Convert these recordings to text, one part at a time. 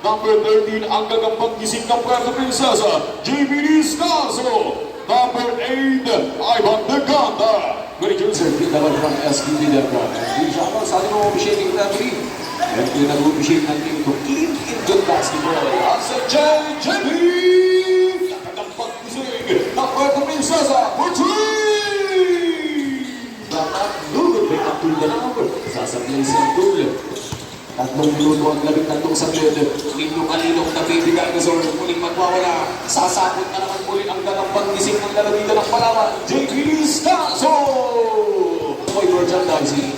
Number 13, ang gagambang gising ng Puerto Princesa, JB Discaso. Number 8, Ivan De Ganda. Good, sir. Dapat from SQD Debra. And di shoutout sa ating officiating referee. And yung nag-officiate ng team to Clean Kingdom Basketball. At sa JJB, gagambang gising ng Puerto Princesa, for three. Dapat lugod may Ganao. Sasablay si Abdul. Tatlong minuto ang labing tatlong saglit. Ninyo kaninong nabibigay na zone. Muling magwawala. Sasabot na naman muli ang gagambang gising ng lalawigan ng Palawan. JP Discaso! Boy merchandising.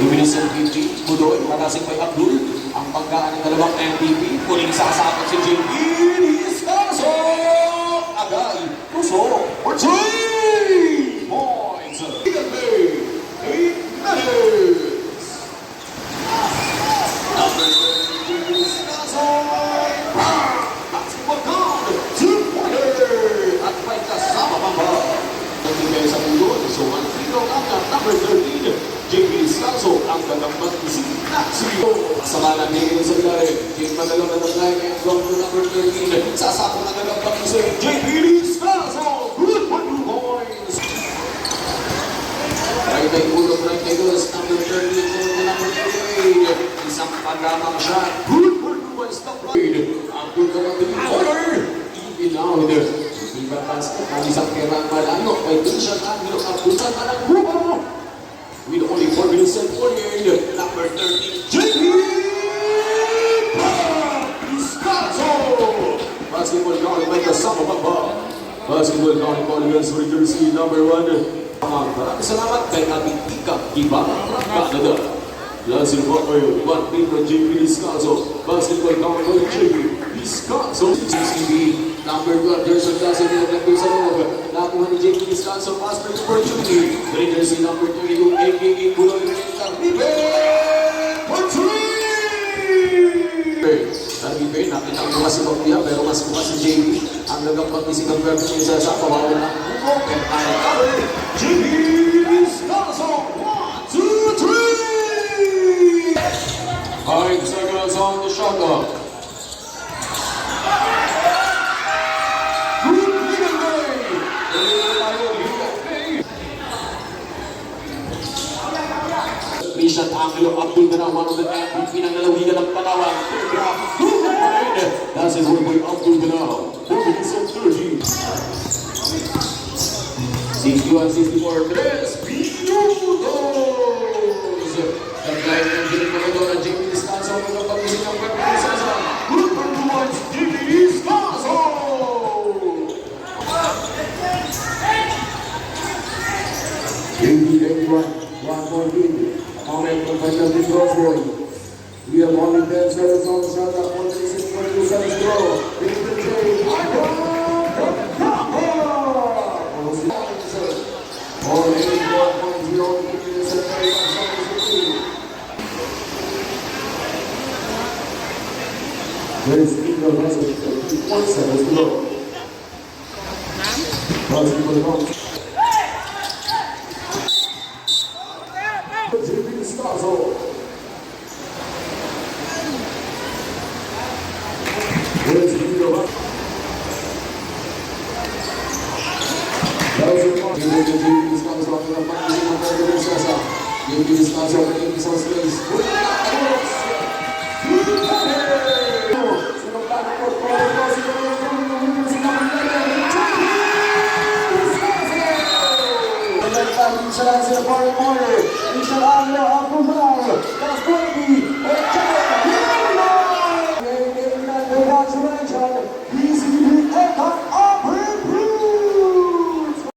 Luminescent 50, Budoy, matasing kay Abdul. Ang pagkaan ng dalawang MVP. Muling sasabot si JP Discaso! JP Discaso, ang gagambang isip na siyo. Sama ng Miguel Solare, King Madalo na naglain and from to number 13, sasako na nagambang isip, JP Discaso, good two points. Right ay ulo, right ay dos, number 13 to number 28. Isang paglamang shot, good for two points, top right. Ang good ka ng three-pointer, even out. Iba basket, ang isang kerang malano, may shot ang nilo, ang butan na number 13, J.P. Piscato. Basketball make a summer baba. Basketball ball against for jersey number 1. Maraming salamat kay ating tikap iba Canada. Lazio Buckoyo, Juan Pedro J.P. Piscato. Basketball guard ball J.P. Piscato. CCB Number 12, Gerson Class of the number 7. Nakuha ni JP Descanso, pass break opportunity. Winner si number 32, aka Bokya, pero mas bukas si JB. Ang nagpapagkisig ng pwede niya sa pawawala ng buko. And I cover. JP Discaso. One, two, three. Five seconds on the shot clock. Good leading day. Christian Angelo Abdul Ganao, one of the MVP ng lalawigan ng Palawan. That's passes were by Abdul Banal, Portuguese at 30. Sequence is for Tres Minutos. The a ng Jimmy Comodora, A Descanso, mga pag-isip ng Puerto Princesa. Number 2 a Jimmy Descanso. Jimmy a one more win. Comment from Pagkakas Rockboy. We have only 10 seconds on the shot. That one is in front of Eles ligam de aqui. Força, meus irmãos. Próximo, meus irmãos. Estamos lá pela parte de uma conferência. E o que está se organizando são. Allah